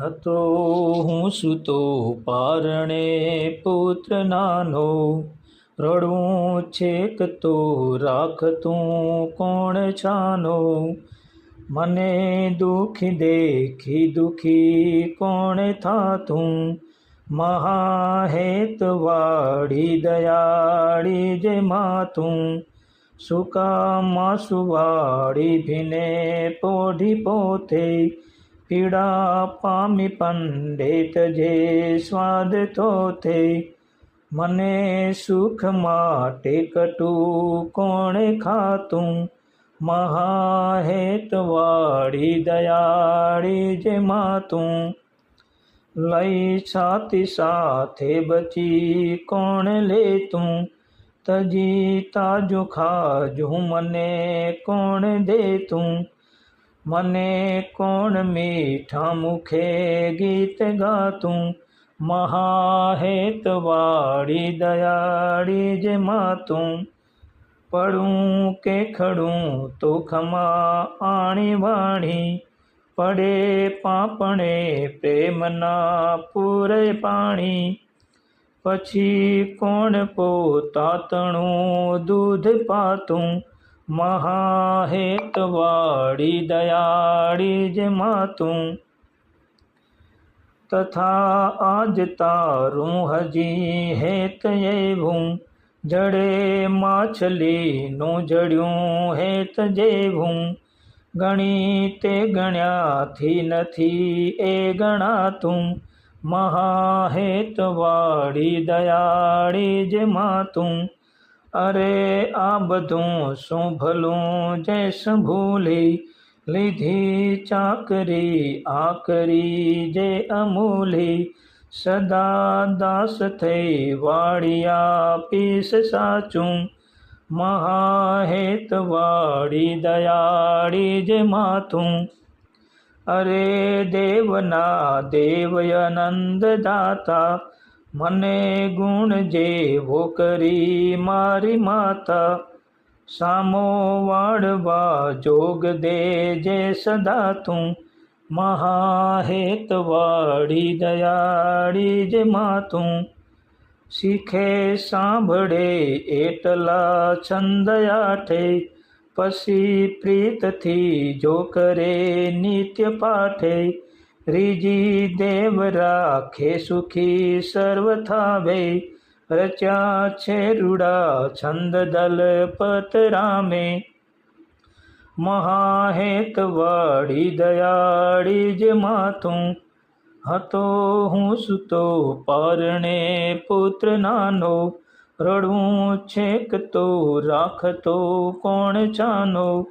હતો હું સૂતો પારણે પુત્ર નાનો. રડવું છેક તો રાખતું કોણ છાનો મને દુઃખી દેખી દુઃખી કોણ થાતું? મહાહેતવાળી દયાળી જે માતું. સુકા માસુવાળી ભીને પોઢી પોતે? પીડા પામી પંડિત જે સ્વાદ તોતે મને સુખ માટે કટું કોણે ખાતું મહાહેતવાળી દયાળી જે માતું લઈ છાતી સાથે બચી કોણ લેતું તજી તાજુ ખાજું મને કોણ દેતું મને કોણ મીઠા મુખે ગીત ગાતું? મહાહેતવાળી દયાળી જે માતું. પડું કે ખડું તો ખમા આણી વાણી? પડે પાપણે પ્રેમના પૂરે પાણી. પછી કોણ પોતાતણું દૂધ પાતું? મહાહેતવાળી દયાળી જ માતું તથા આજ તારું હજી હેત એવું જડે માછલીનું જડ્યું હેત જેવું. ગણી તે ગણ્યાથી નથી એ ગણાતું. મહાહેતવાળી દયાળી જ માતું અરે, આ બધું શું ભલું? જે ભૂલી લીધી ચાકરી, આકરી જે અમૂલી? સદા દાસ થઈ વાળિયા પીસ સાચું. મહાહેતવાળી દયાળી જે માથું. અરે, દેવના દેવયનંદ દાતા મને ગુણ જેવો કરી મારી માતા, સામો વાળવા જોગ દે જે સદા તું. મહાહેતવાળી દયાળી જે માતું શીખે સાંભળે એટલા છંદ આઠે પછી પ્રીતથી જો કરે નિત્ય પાઠે. રીજી દેવ રાખે સુખી સર્વ વે રચ્યા છે રૂડા છંદ દલ પત રામે. મહાહેતવાળી દયાળી જ માથું, હતો હું સૂતો પારણે પુત્ર નાનો, રડવું છેક તો રાખતો કોણ ચાનો